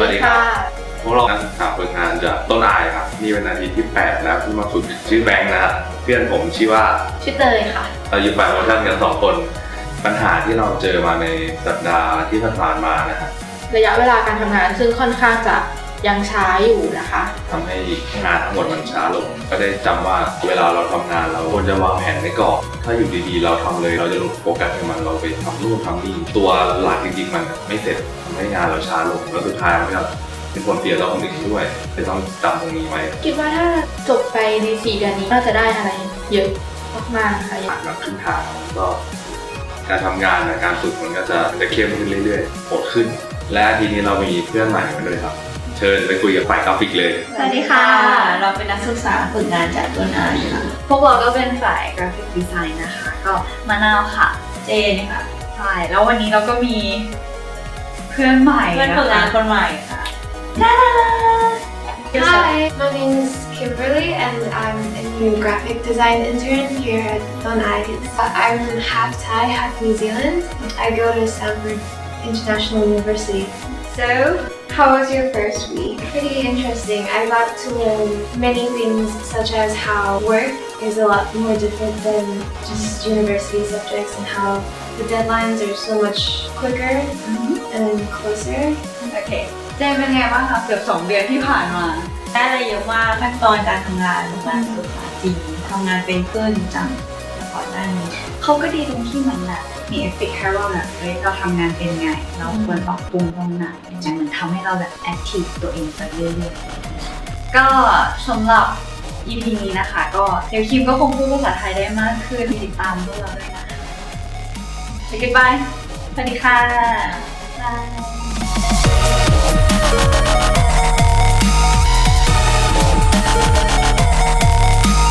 วัสดีครับ พวกเรานักศึกษาฝึกงานจะต้นอายครับนี่เป็นนาทีที่ 8 แล้วที่มาฝึกชื่อแบงค์นะครับเพื่อนผมชื่อว่าชื่อเตยค่ะ เราอยู่ฝ่ายโมชั่นกันสองคน ปัญหาที่เราเจอมาในสัปดาห์ที่ผ่านมานะครับระยะเวลาการทำงานซึ่งค่อนข้างจะ ยังช้าอยู่นะคะทำให้งานทั้งหมดมันช้าลง ก็ได้จำว่าเวลาเราทำงานเราควรจะวางแผนไว้ก่อนถ้าอยู่ดีๆ เราทำเลยเราจะหลุดโฟกัสไปมันเราไปทำนู่นทำนี่ตัวหลักจริงๆ มันไม่เสร็จทำให้งานเราช้าลงแล้วสุดท้ายมันก็เป็นผลเสียต่อคนอื่นด้วยจะต้องจำตรงนี้ไว้ คิดว่าถ้าจบไปในสี่เดือนนี้น่าจะได้อะไร เยอะมากๆค่ะผ่านมาครึ่งทางก็การทำงานนะการฝึกมันก็จะจะเข้มขึ้นเรื่อยๆโหดขึ้น และทีนี้เรามีเพื่อนใหม่มาด้วยครับ เชิญไปคุยกับฝ่ายกราฟิกเลย สวัสดีค่ะ เราเป็นนักศึกษาฝึกงานจากต้นอายค่ะ พวกเราก็เป็นฝ่ายกราฟิกดีไซน์นะคะ ก็มะนาวค่ะ เจนค่ะใช่แล้ววันนี้เราก็มีเพื่อนใหม่นะคะเพื่อนฝึกงานคนใหม่ค่ะน่ารัก Hi, my name is Kimberly and I'm a new graphic design intern here at Don Ives. I'm half Thai, half New Zealand. I go to Stanford International University. So, how was your first week? Pretty interesting. I got to learn many things such as how work is a lot more different than just university subjects and how the deadlines are so much quicker and closer. โอเค เจนเป็นไงบ้างคะเกือบสองเดือนที่ผ่านมา ได้อะไรเยอะมากขั้นตอนการทำงานงานศึกษาจริงทำงานเป็นขึ้นจังแต่ก่อ น้านี้เขาก็ดีตรงที่มือนแบบมีเอฟเฟกต์ให้ว่าแบบเฮ้ยเราทำงานเป็นไง เราควรปรับปรุงตรงไหนมันเหมือนทำให้เราแบบแอคทีฟตัวเองไปเรื่อยๆก็สำหรับ EP นี้นะคะ ก็เดี๋ยวคิมก็คงพูดภาษาไทยได้มากขึ้นติดตามพวกเราด้วยนะคะไปกันบายสวัสดีค่ะ